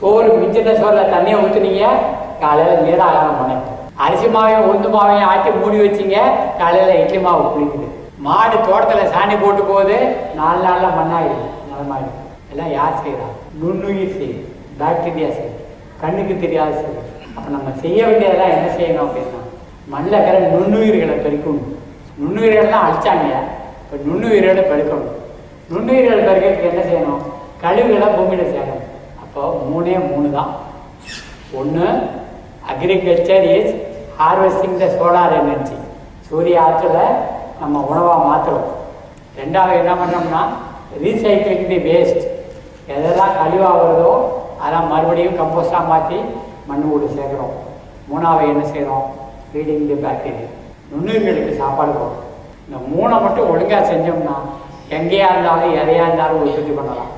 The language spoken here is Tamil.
சோறு மிஞ்சின சோறில் தண்ணியை ஊற்றுனீங்க காலையில் நீராகாரம் பண்ணேன் அரிசி மாவையும் உளுந்து மாவையும் ஆட்டி மூடி வச்சிங்க. காலையில் இட்லி மாவு புளிக்குது. மாடு தோட்டத்தில் சாணி போட்டு போகுது. நாலு நாளில் மண்ணாயிடுது. நலமாயிடுது எல்லாம் யார் செய்கிறா நுண்ணுயிர் செய்யுது. பாக்டீரியா செய்யுது. கண்ணுக்கு தெரியாத செய்யுது. அப்போ நம்ம செய்ய வேண்டியதெல்லாம் என்ன செய்யணும் அப்படின்னா மண்ணில் இருக்கிற நுண்ணுயிர்களை பெருக்கணும். நுண்ணுயிர்கள் தான் அழிச்சாங்க. இப்போ நுண்ணுயிர்களை பெருக்கணும். நுண்ணுயிர்கள் பெருக்கிறதுக்கு என்ன செய்யணும்? கழிவுகளை பூமியில் சேரணும் இப்போது மூணே மூணு தான். ஒன்று agriculture is harvesting the solar energy சூரிய ஆற்றலை நம்ம உணவாக மாற்றுறோம் ரெண்டாவது என்ன பண்ணோம்னா ரீசைக்ளிங் தி வேஸ்ட் எதெல்லாம் கழிவாக வருதோ அதெல்லாம் மறுபடியும் கம்போஸ்டாக மாற்றி மண்ணு கூட சேர்க்குறோம். மூணாவது என்ன செய்கிறோம் ஃபீடிங் தி பேக்டீரியா நுண்ணுயிர்களுக்கு சாப்பாடு போடுறோம் இந்த மூணை மட்டும் ஒழுங்காக செஞ்சோம்னா எங்கேயா இருந்தாலும் எதையாக இருந்தாலும் உற்பத்தி பண்ணலாம்.